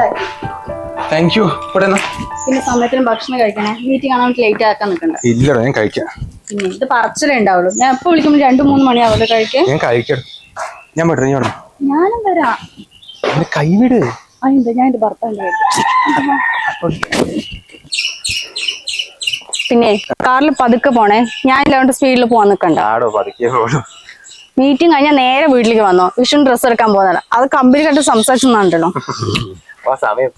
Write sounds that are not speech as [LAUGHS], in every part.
Thank you ഇവിടെ പിന്നെ സമയത്തിന് ഭക്ഷണം കഴിക്കണേ. മീറ്റിംഗ് കാണാൻ ലേറ്റ് ആക്കാൻ നിൽക്കണ്ട. ഇല്ലടാ ഞാൻ കഴിക്കാം. പിന്നെ ഇത് പറച്ചിലേ ഉണ്ടാവുള്ളൂ. ഞാൻ എപ്പോ വിളിക്കുമ്പോൾ രണ്ടു മൂന്ന് മണിയാവുമല്ലോ കഴിക്കാൻ. ഞാൻ കഴിക്കാം. ഞാൻ പെട്ടെ നീ പറഞ്ഞു ഞാനും വരാം. എന്റെ കൈവിട്. അതെന്താ ഞാൻ എന്റെ ഭർത്താവിന്റെ പിന്നെ കാറിൽ പതുക്കെ പോണേ. ഞാൻ ഇല്ലാണ്ട് സ്പീഡിൽ പോവാൻ നിൽക്കണ്ട ആടോ പതുക്കെ പോലും മീറ്റിംഗ് കഴിഞ്ഞാൽ നേരെ വീട്ടിലേക്ക് വന്നോ. വിഷു ഡ്രസ്സ് എടുക്കാൻ പോകുന്നതാണ് അത് കമ്പനി കണ്ട് സംസാരിച്ചു സമയം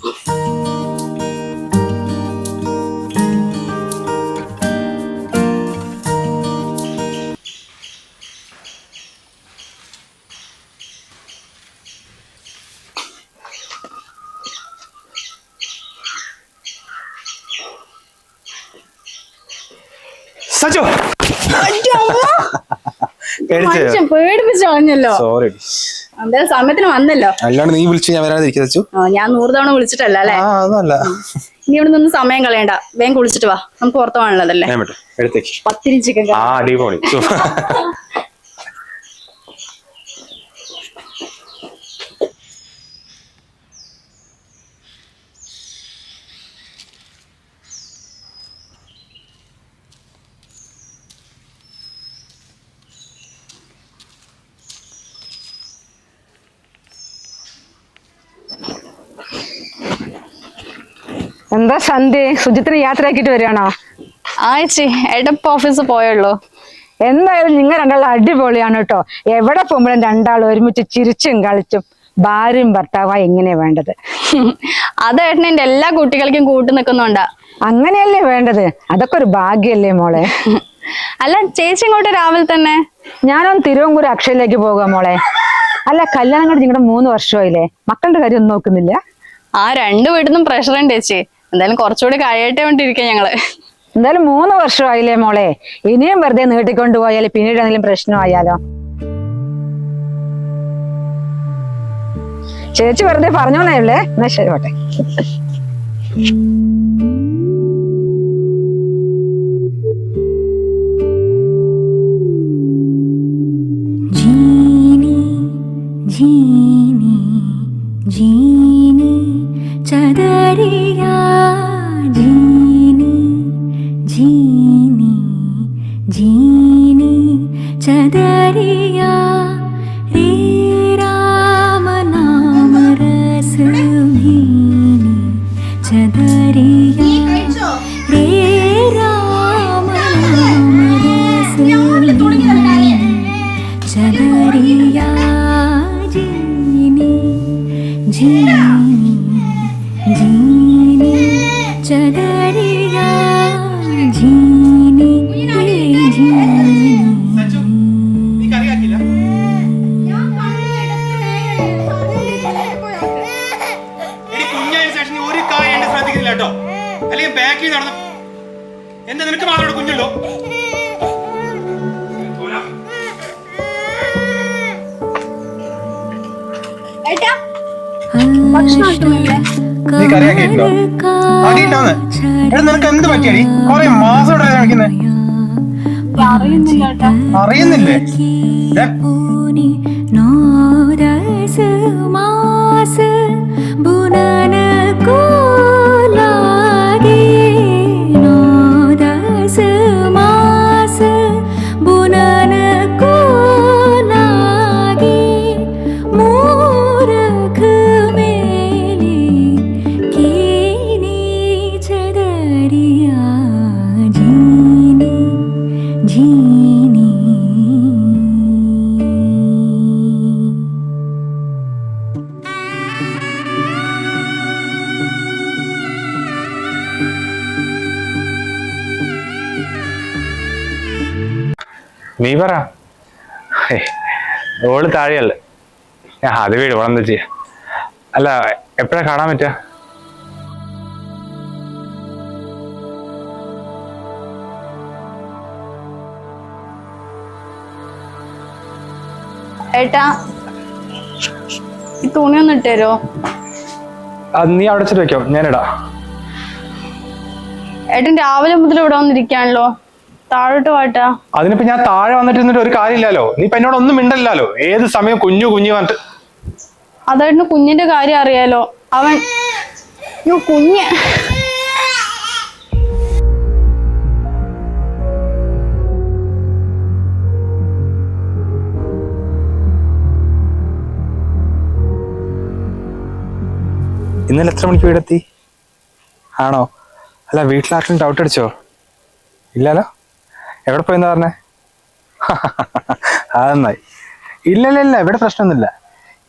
സജോ. പേടിച്ചോ? മനുഷ്യൻ പേടിപ്പിച്ച് കളഞ്ഞല്ലോ. സോറി എന്തായാലും സമയത്തിന് വന്നല്ലോ. അല്ലാണ്ട് നീ വിളിച്ച് ഞാൻ വരാതിരിക്കുക ഞാൻ നൂറ് തവണ വിളിച്ചിട്ടല്ല അല്ലേ? ഇനി ഇവിടെ നിന്ന് സമയം കളയണ്ട. വേഗം കുളിച്ചിട്ട് വാ. നമുക്ക് പുറത്തു പോകാനുള്ളതല്ലേ? പത്തിരി ചിക്കൻ ആ അടിപൊളി. എന്താ സന്ധ്യ? സുജിത്തിന് യാത്രയാക്കിട്ട് വരികയാണോ? ആയിച്ചി എടപ്പ് ഓഫീസ് പോയുള്ളൂ. എന്തായാലും നിങ്ങൾ രണ്ടാളും അടിപൊളിയാണ് കേട്ടോ. എവിടെ പോകുമ്പോഴും രണ്ടാളും ഒരുമിച്ച് ചിരിച്ചും കളിച്ചും ഭാര്യയും ഭർത്താവായി എങ്ങനെയാ വേണ്ടത്? അത് ഏട്ടൻ എന്റെ എല്ലാ കുട്ടികൾക്കും കൂട്ടു നിൽക്കുന്നുണ്ടാ. അങ്ങനെയല്ലേ വേണ്ടത്? അതൊക്കെ ഒരു ഭാഗ്യല്ലേ മോളെ. അല്ല ചേച്ചി ഇങ്ങോട്ട് രാവിലെ തന്നെ. ഞാനൊന്ന് തിരുവങ്കൂർ അക്ഷയിലേക്ക് പോകുക മോളെ. അല്ല കല്യാണം കൂടി നിങ്ങളുടെ മൂന്ന് വർഷമായില്ലേ? മക്കളുടെ കാര്യം ഒന്നും നോക്കുന്നില്ല? ആ രണ്ടു വീട്ടിൽ നിന്നും പ്രഷർ ഉണ്ട് ചേച്ചി. എന്തായാലും കുറച്ചുകൂടി കഴിയട്ടെ കൊണ്ടിരിക്കാം ഞങ്ങൾ. എന്തായാലും മൂന്ന് വർഷമായില്ലേ മോളെ? ഇനിയും വെറുതെ നീട്ടിക്കൊണ്ടു പോയാൽ പിന്നീട് എന്തെങ്കിലും പ്രശ്നമായാലോ? ചേച്ചി വെറുതെ പറഞ്ഞോണേ എന്നാ ശരി പോട്ടെ. ജീനി ജീനി ജീ നീ ചതറിയ രേ രാമനാമരസഭീനി ചതറിയ രേ രാമനാമരസഭീനി ചതറിയ ജീനി ജീനി. അല്ലെങ്കിൽ ചെയ്ത് നടന്ന എന്താ നിനക്ക് മാത്രമേ കുഞ്ഞുള്ളൂ? എടാ നിനക്ക് എന്ത് പറ്റിയടി? കൊറേ മാസം കാണിക്കുന്നേ അറിയുന്നില്ലേ ദേ, നീ പറ. ഓൾ താഴെയല്ലേ? ഞാൻ അത് വീട് എന്താ ചെയ്യാ? അല്ല എപ്പോഴാ കാണാൻ പറ്റുക ഏട്ടാ ഈ തുണി ഒന്ന് ഇട്ടുതരോ നീ അവിടെ വെച്ചോ വെക്കോ ഞാനിടാ. ഏട്ടൻ രാവിലെ മുതൽ ഇവിടെ വന്നിരിക്കാണല്ലോ താഴോട്ട് വാട്ടാ. അതിനിപ്പോ ഞാൻ താഴെ വന്നിട്ട് നിന്നിട്ട് ഒരു കാര്യമില്ലല്ലോ. നീ ഇപ്പൊ എന്നോട് ഒന്നും മിണ്ടല്ലോ ഏത് സമയം കുഞ്ഞു കുഞ്ഞു പറഞ്ഞിട്ട് അതായിരുന്നു കുഞ്ഞിന്റെ കാര്യം അറിയാലോ. അവൻ കുഞ്ഞ്. ഇന്നലെ എത്ര മണിക്ക് വീടെത്തി? ആണോ? അല്ല വീട്ടിലാർക്കും ഡൗട്ട് അടിച്ചോ? ഇല്ലല്ലോ? എവിടെ പോയെന്ന് പറഞ്ഞേ? [LAUGHS] അത് നന്നായി ഇല്ലല്ല ഇല്ല ഇവിടെ പ്രശ്നമൊന്നുമില്ല.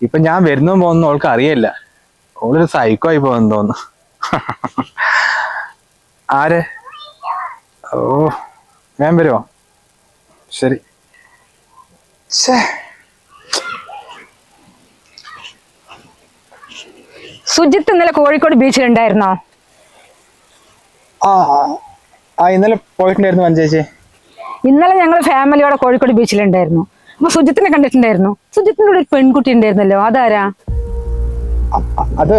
ഇപ്പൊ ഞാൻ വരുന്നു പോകുന്നു അവൾക്ക് അറിയില്ല. ഓളൊരു സൈക്കോ ആയി പോകുന്നു തോന്നുന്നു. [LAUGHS] ആര്? ഓ ഞാൻ വരുമോ ശരി. സുജിത്ത് ഇന്നലെ കോഴിക്കോട് ബീച്ചിലുണ്ടായിരുന്നോ ആ ആ, ഇന്നലെ പോയിട്ടുണ്ടായിരുന്നു മഞ്ചേച്ചി ഇന്നലെ ഞങ്ങൾ ഫാമിലിയോടെ കോഴിക്കോട് ബീച്ചിലുണ്ടായിരുന്നു അപ്പൊ സുജിത്തിനെ കണ്ടിട്ടുണ്ടായിരുന്നു. സുജിത്തിന്റെ കൂടെ ഒരു പെൺകുട്ടി ഉണ്ടായിരുന്നല്ലോ അതാരാ? അത്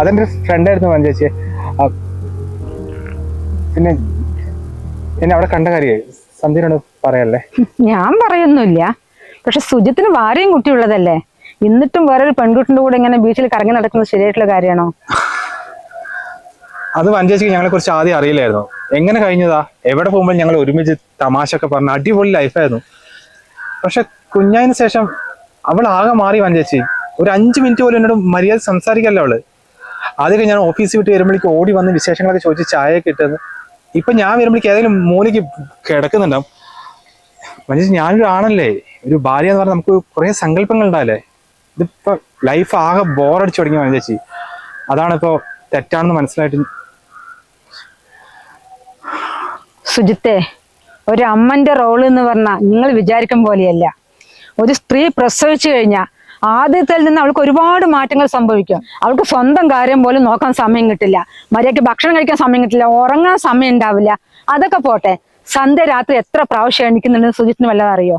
അതെന്റെ ഫ്രണ്ടായിരുന്നു മഞ്ചേച്ചി പിന്നെ എന്നെ അവിടെ കണ്ട കാര്യേ സന്ധ്യനോട് പറയല്ലേ? ഞാൻ പറയൊന്നുമില്ല. പക്ഷെ സുജിത്തിന് ഭാര്യയും കുട്ടിയുള്ളതല്ലേ എന്നിട്ടും വേറൊരു പെൺകുട്ടിന്റെ കൂടെ ഇങ്ങനെ ബീച്ചിൽ കറങ്ങി നടക്കുന്നത് ശരിയായിട്ടുള്ള കാര്യമാണോ? അത് മഞ്ചേച്ചിക്ക് ഞങ്ങളെ കുറിച്ച് ആദ്യം അറിയില്ലായിരുന്നു. എങ്ങനെ കഴിഞ്ഞതാ? എവിടെ പോകുമ്പോൾ ഞങ്ങൾ ഒരുമിച്ച് തമാശ ഒക്കെ പറഞ്ഞ അടിപൊളി ലൈഫായിരുന്നു പക്ഷെ കുഞ്ഞായതിനു ശേഷം അവൾ ആകെ മാറി വന്ന ചേച്ചി. ഒരു അഞ്ച് മിനിറ്റ് പോലും എന്നോട് മര്യാദ സംസാരിക്കല്ല അവൾ. ആദ്യമൊക്കെ ഞാൻ ഓഫീസിൽ വിട്ട് വരുമ്പോഴേക്ക് ഓടി വന്ന് വിശേഷങ്ങളൊക്കെ ചോദിച്ച് ചായയൊക്കെ ഇട്ടത്. ഇപ്പൊ ഞാൻ വരുമ്പോഴേക്ക് ഏതെങ്കിലും മൂലയ്ക്ക് കിടക്കുന്നുണ്ടാവും. മനുഷ്യ ഞാനൊരു ആണല്ലേ? ഒരു ഭാര്യ എന്ന് പറഞ്ഞാൽ നമുക്ക് കുറെ സങ്കല്പങ്ങൾ ഉണ്ടാവില്ലേ? ഇതിപ്പോ ലൈഫ് ആകെ ബോറടിച്ചു തുടങ്ങി മനുഷ്യ അതാണ് ഇപ്പോ തെറ്റാണെന്ന് മനസ്സിലായിട്ട് സുജിത്തെ ഒരു അമ്മന്റെ റോൾ എന്ന് പറഞ്ഞാൽ നിങ്ങൾ വിചാരിക്കും പോലെയല്ല. ഒരു സ്ത്രീ പ്രസവിച്ചു കഴിഞ്ഞാൽ ആദ്യത്തിൽ നിന്ന് അവൾക്ക് ഒരുപാട് മാറ്റങ്ങൾ സംഭവിക്കും. അവൾക്ക് സ്വന്തം കാര്യം പോലും നോക്കാൻ സമയം കിട്ടില്ല. മര്യാദയ്ക്ക് ഭക്ഷണം കഴിക്കാൻ സമയം കിട്ടില്ല ഉറങ്ങാൻ സമയം ഉണ്ടാവില്ല. അതൊക്കെ പോട്ടെ സന്ധ്യ രാത്രി എത്ര പ്രാവശ്യം എണിക്കുന്നുണ്ടെന്ന് സുജിത്തിന് വല്ലതും അറിയോ?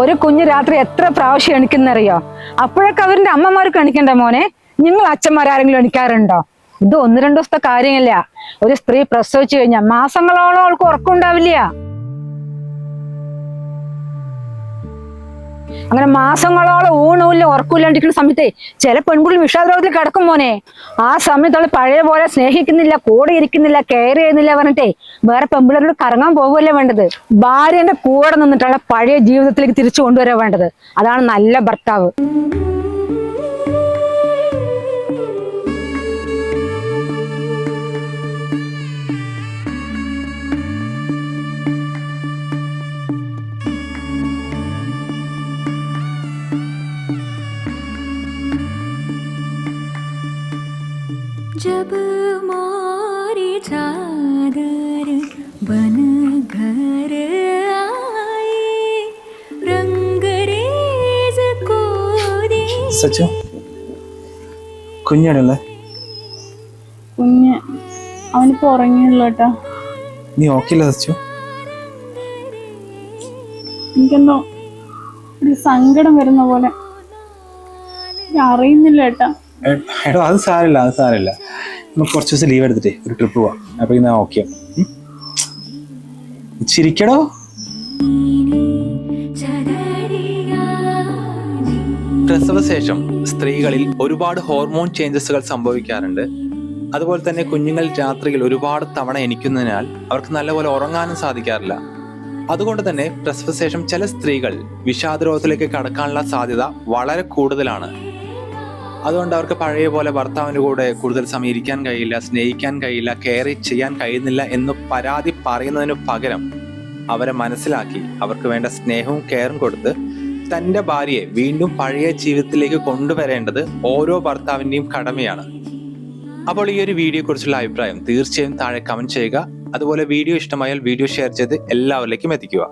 ഒരു കുഞ്ഞ് രാത്രി എത്ര പ്രാവശ്യം എണിക്കുന്നറിയോ അപ്പോഴൊക്കെ അവരുടെ അമ്മമാർക്ക് എണിക്കണ്ട മോനെ? നിങ്ങൾ അച്ഛന്മാരാരെങ്കിലും എണിക്കാറുണ്ടോ? ഇത് ഒന്ന് രണ്ടു ദിവസത്തെ കാര്യമല്ല. ഒരു സ്ത്രീ പ്രസവിച്ചു കഴിഞ്ഞാൽ മാസങ്ങളോളം അവൾക്ക് ഉറക്കമുണ്ടാവില്ല. അങ്ങനെ മാസങ്ങളോളം ഊണമില്ല ഉറക്കമില്ലാണ്ടിരിക്കുന്ന സമയത്തെ ചില പെൺകുട്ടികൾ വിഷാദരോഗത്തിൽ കിടക്കും മോനെ. ആ സമയത്ത് അവൾ പഴയ പോലെ സ്നേഹിക്കുന്നില്ല കൂടെ ഇരിക്കുന്നില്ല കെയർ ചെയ്യുന്നില്ല പറഞ്ഞിട്ടേ വേറെ പെൺപിള്ളേരോട് കറങ്ങാൻ പോകുമല്ലേ വേണ്ടത്. ഭാര്യന്റെ കൂടെ നിന്നിട്ടുള്ള പഴയ ജീവിതത്തിലേക്ക് തിരിച്ചു കൊണ്ടുവരാൻ വേണ്ടത്. അതാണ് നല്ല ഭർത്താവ്. जब मोरी चादर बन घर आए रंग रेज को दी സച്ചു കുഞ്ഞാണല്ലേ കുഞ്ഞ് അവനിപ്പോ ഉറങ്ങിയല്ലോ കേട്ടാ നീ ഓക്കില്ല സച്ചു എനിക്കെന്തോ ഒരു സങ്കടം വരുന്ന പോലെ ഞാൻ അറിയുന്നില്ല ഏട്ടാ എ- എടോ അത് സാരമില്ല അത് സാരമില്ല നമുക്ക് കുറച്ച് ദിവസം ലീവ് എടുത്തിട്ടേ ഒരു ട്രിപ്പ് പോവാം. അപ്പൊ ഇന്ന് ഓക്കെ ചിരിക്കടോ? പ്രസവശേഷം സ്ത്രീകളിൽ ഒരുപാട് ഹോർമോൺ ചേഞ്ചസുകൾ സംഭവിക്കാറുണ്ട്. അതുപോലെ തന്നെ കുഞ്ഞുങ്ങൾ രാത്രിയിൽ ഒരുപാട് തവണ എനിക്കുന്നതിനാൽ അവർക്ക് നല്ലപോലെ ഉറങ്ങാനും സാധിക്കാറില്ല. അതുകൊണ്ട് തന്നെ പ്രസവശേഷം ചില സ്ത്രീകൾ വിഷാദരോഗത്തിലേക്ക് കടക്കാനുള്ള സാധ്യത വളരെ കൂടുതലാണ്. അതുകൊണ്ട് അവർക്ക് പഴയ പോലെ ഭർത്താവിന്റെ കൂടെ കൂടുതൽ സമയം ഇരിക്കാൻ കഴിയില്ല സ്നേഹിക്കാൻ കഴിയില്ല കെയർ ചെയ്യാൻ കഴിയുന്നില്ല എന്ന് പരാതി പറയുന്നതിന് പകരം അവരെ മനസ്സിലാക്കി അവർക്ക് വേണ്ട സ്നേഹവും കെയറും കൊടുത്ത് തന്റെ ഭാര്യയെ വീണ്ടും പഴയ ജീവിതത്തിലേക്ക് കൊണ്ടുവരേണ്ടത് ഓരോ ഭർത്താവിന്റെയും കടമയാണ്. അപ്പോൾ ഈ ഒരു വീഡിയോ കുറിച്ചുള്ള അഭിപ്രായം തീർച്ചയായും താഴെ കമന്റ് ചെയ്യുക. അതുപോലെ വീഡിയോ ഇഷ്ടമായാൽ വീഡിയോ ഷെയർ ചെയ്ത് എല്ലാവരിലേക്കും എത്തിക്കുക.